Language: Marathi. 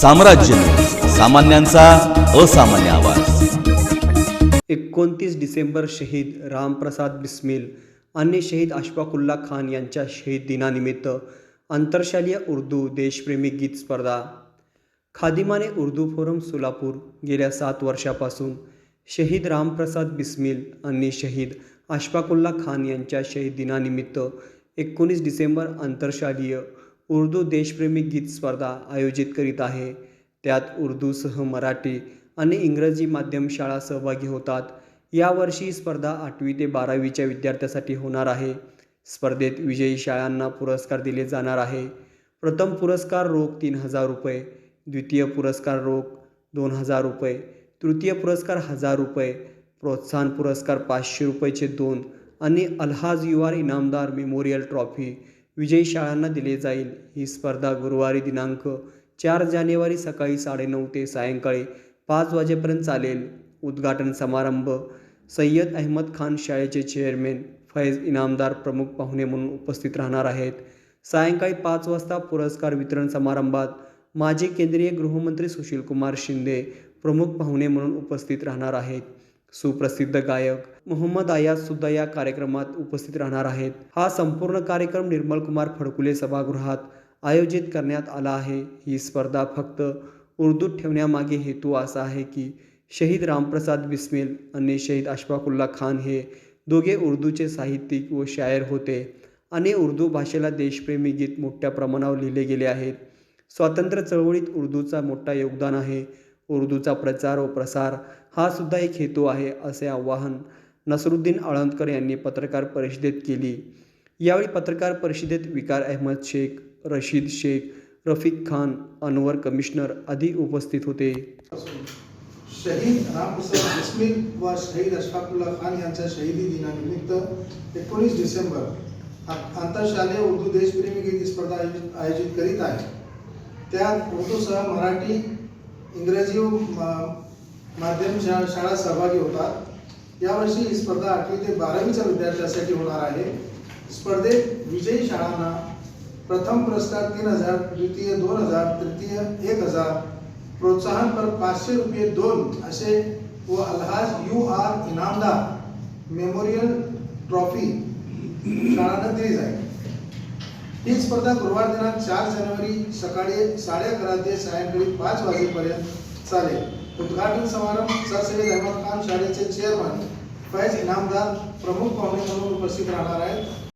साम्राज्य. सामान्यांचा असामान्य आवाज. एकोणतीस डिसेंबर शहीद रामप्रसाद बिस्मिल आणि शहीद अशफाकुल्ला खान यांच्या शहीद दिनानिमित्त आंतरशालीय उर्दू देशप्रेमी गीत स्पर्धा. खादिमाने उर्दू फोरम सोलापूर गेल्या सात वर्षापासून शहीद रामप्रसाद बिस्मिल आणि शहीद अशफाकुल्ला खान यांच्या शहीद दिनानिमित्त एकोणीस डिसेंबर आंतरशालीय उर्दू देशप्रेमी गीत स्पर्धा आयोजित करीत आहे. त्यात उर्दूसह मराठी आणि इंग्रजी माध्यम शाळा सहभागी होतात. यावर्षी ही स्पर्धा आठवी ते बारावीच्या विद्यार्थ्यासाठी होणार आहे. स्पर्धेत विजयी शाळांना पुरस्कार दिले जाणार आहे. प्रथम पुरस्कार रोख तीन हजार रुपये द्वितीय पुरस्कार रोख दोन हजार रुपये तृतीय पुरस्कार हजार रुपये प्रोत्साहन पुरस्कार पाचशे रुपयेचे दोन आणि Alhaj UR Inamdar memorial trophy विजयी शाळांना दिले जाईल. ही स्पर्धा गुरुवारी दिनांक चार जानेवारी सकाळी साडेनऊ ते सायंकाळी पाच वाजेपर्यंत चालेल. उद्घाटन समारंभ सय्यद अहमद खान शाळेचे चेअरमॅन फैज इनामदार प्रमुख पाहुणे म्हणून उपस्थित राहणार आहेत. सायंकाळी पाच वाजता पुरस्कार वितरण समारंभात माजी केंद्रीय गृहमंत्री सुशीलकुमार शिंदे प्रमुख पाहुणे म्हणून उपस्थित राहणार आहेत. सुप्रसिद्ध गायक मोहम्मद आयाज सुद्धा या कार्यक्रमात उपस्थित राहणार आहेत. हा संपूर्ण कार्यक्रम निर्मलकुमार फडकुले सभागृहात आयोजित करण्यात आला आहे. ही स्पर्धा फक्त उर्दूत ठेवण्यामागे हेतू असा आहे की शहीद रामप्रसाद बिस्मिल आणि शहीद अशफाकुल्ला खान हे दोघे उर्दूचे साहित्यिक व शायर होते. आणि उर्दू भाषेला देशप्रेमी गीत मोठ्या प्रमाणावर लिहिले गेले आहेत. स्वातंत्र्य चळवळीत उर्दूचा मोठा योगदान आहे. उर्दूचा प्रचार व प्रसार हा सुद्धा एक हेतू आहे असे आवाहन नसरुद्दीन आळंदकर यांनी पत्रकार परिषदेत केली. यावेळी पत्रकार परिषदेत विकार अहमद शेख रशीद शेख रफिक खान अनवर कमिशनर आदी उपस्थित होते. शहीद रामप्रसाद देशमुख व शहीद अशफाकुल्ला खान यांच्या शहीदी दिनानिमित्त एकोणीस डिसेंबर आ- आंतरशालेय उर्दू देशप्रेमी गीत स्पर्धा आयोजित आयोजित करीत आहे त्यात उर्दूसह मराठी इंग्रजी माध्यम शा शाळा सहभागी होतात. यावर्षी ही स्पर्धा आठवी ते बारावीच्या विद्यार्थ्यांसाठी होणार आहे. स्पर्धेत विजयी शाळांना प्रथम पुरस्कार तीन हजार द्वितीय दोन हजार तृतीय एक हजार प्रोत्साहनपर पाचशे रुपये दोन असे व Alhaj U R Inamdar memorial trophy शाळांना दिली जाईल. ही स्पर्धा गुरुवार दिनांक चार जानेवारी सकाळी साडे अकरा ते सायंकाळी पाच वाजेपर्यंत चालेल. उद्घाटन समारंभ सरसय्यद अहमद खान शाळेचे चेअरमन फैज इनामदार प्रमुख पाहुणे म्हणून उपस्थित राहणार आहेत.